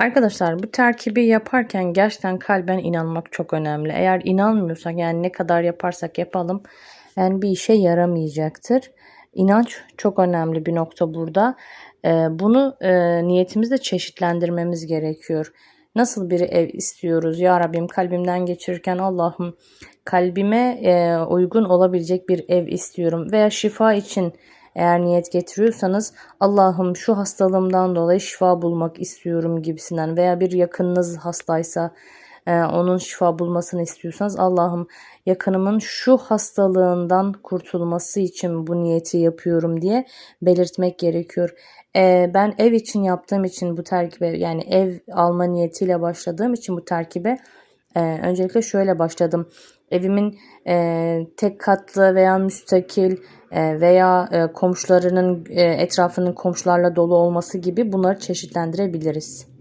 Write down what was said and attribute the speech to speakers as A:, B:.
A: Arkadaşlar bu terkibi yaparken gerçekten kalben inanmak çok önemli. Eğer inanmıyorsak yani ne kadar yaparsak yapalım yani bir işe yaramayacaktır. İnanç çok önemli bir nokta burada. Ee, bunu e, niyetimizde çeşitlendirmemiz gerekiyor. Nasıl bir ev istiyoruz? Ya Rabbim kalbimden geçirirken Allah'ım kalbime e, uygun olabilecek bir ev istiyorum. Veya şifa için eğer niyet getiriyorsanız Allah'ım şu hastalığımdan dolayı şifa bulmak istiyorum gibisinden veya bir yakınınız hastaysa e, onun şifa bulmasını istiyorsanız Allah'ım yakınımın şu hastalığından kurtulması için bu niyeti yapıyorum diye belirtmek gerekiyor. E, ben ev için yaptığım için bu terkibe yani ev alma niyetiyle başladığım için bu terkibe e, öncelikle şöyle başladım. Evimin e, tek katlı veya müstakil e, veya e, komşularının e, etrafının komşularla dolu olması gibi bunları çeşitlendirebiliriz.